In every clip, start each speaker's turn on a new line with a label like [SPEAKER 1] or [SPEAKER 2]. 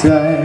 [SPEAKER 1] เ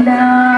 [SPEAKER 1] đau.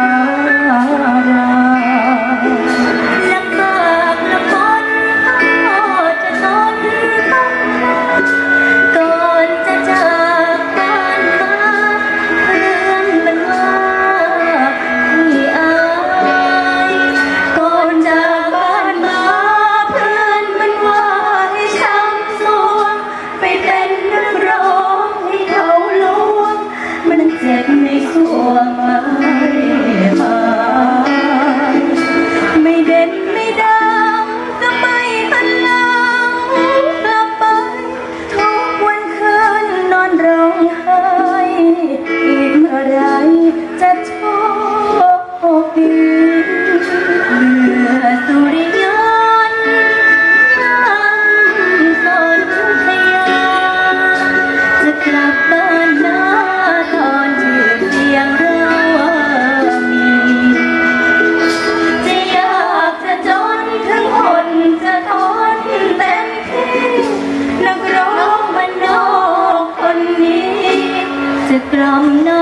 [SPEAKER 1] Satram Na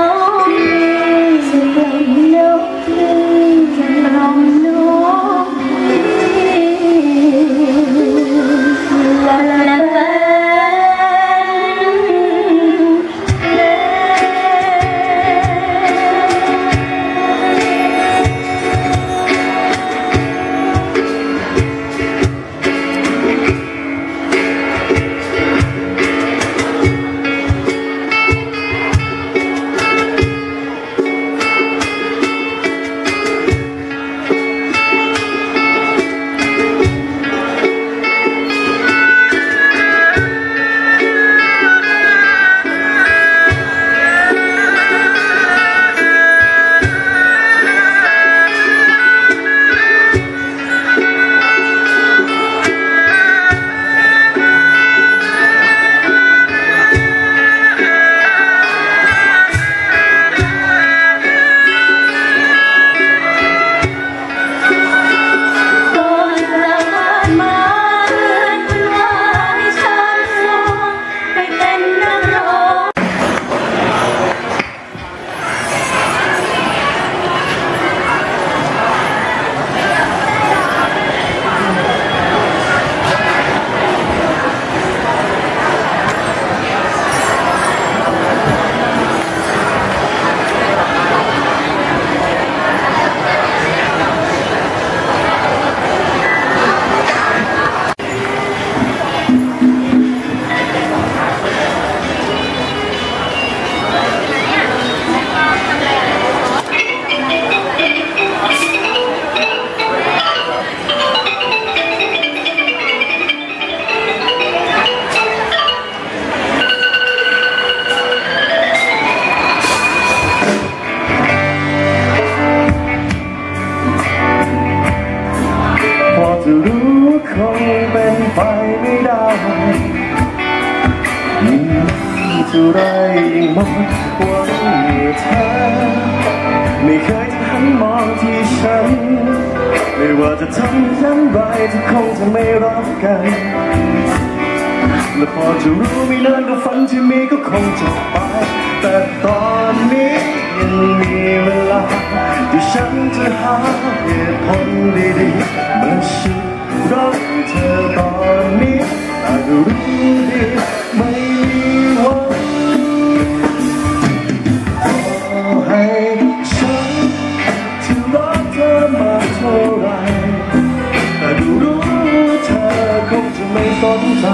[SPEAKER 1] ไม่ว่าจะทำอย่างไรเธอคงจะไม่รักกัน และพอจะรู้ไม่นานก็ฝันที่มีก็คงจะไป แต่ตอนนี้ยังมีเวลา ที่ฉันจะหาเหตุผลดีๆมาชุดรักเธอตอนนี้แต่รู้ดี สนใจ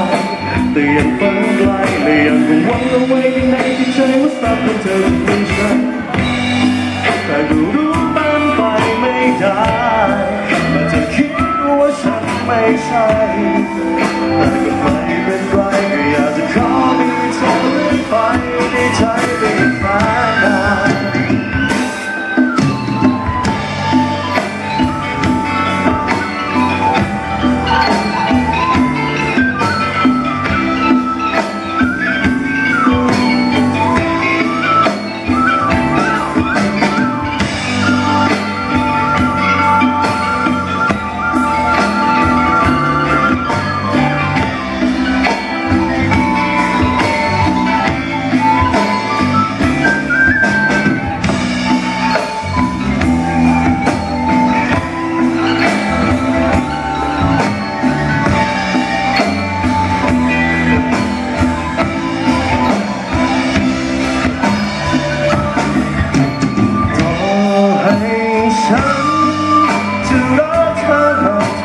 [SPEAKER 1] แต่ยังฝันไกลและยังคงหวังเอาไว้ข้างในที่ใจว่าสักวันเธอจะเป็นฉันแต่ดูรู้มันไปไม่ได้แต่จะคิดว่าฉันไม่ใช่แต่ก็ไม่เป็นไรก็อยากจะขอมีเธอเรื่อยไปในใจเป็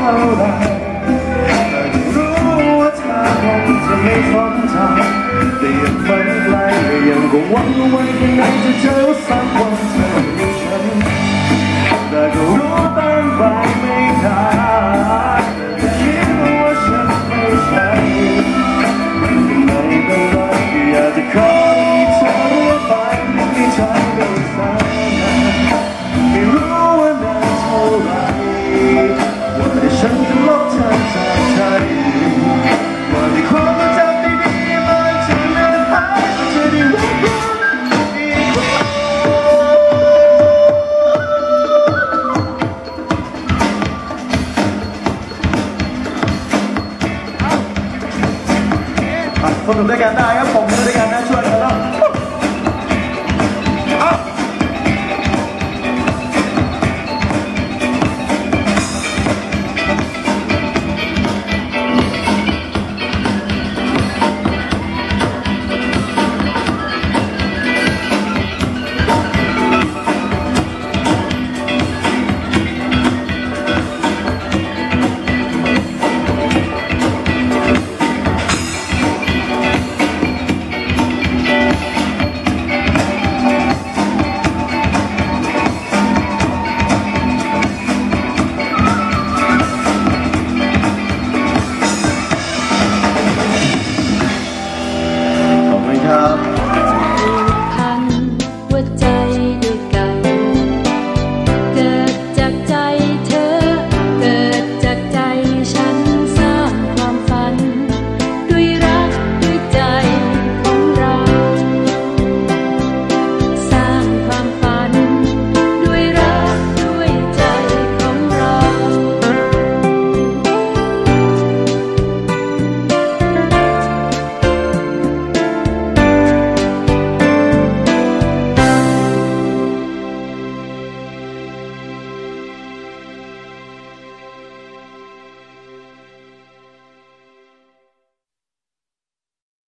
[SPEAKER 1] มากเท่าไหรแต่รู้ว่าเธอคงจะไม่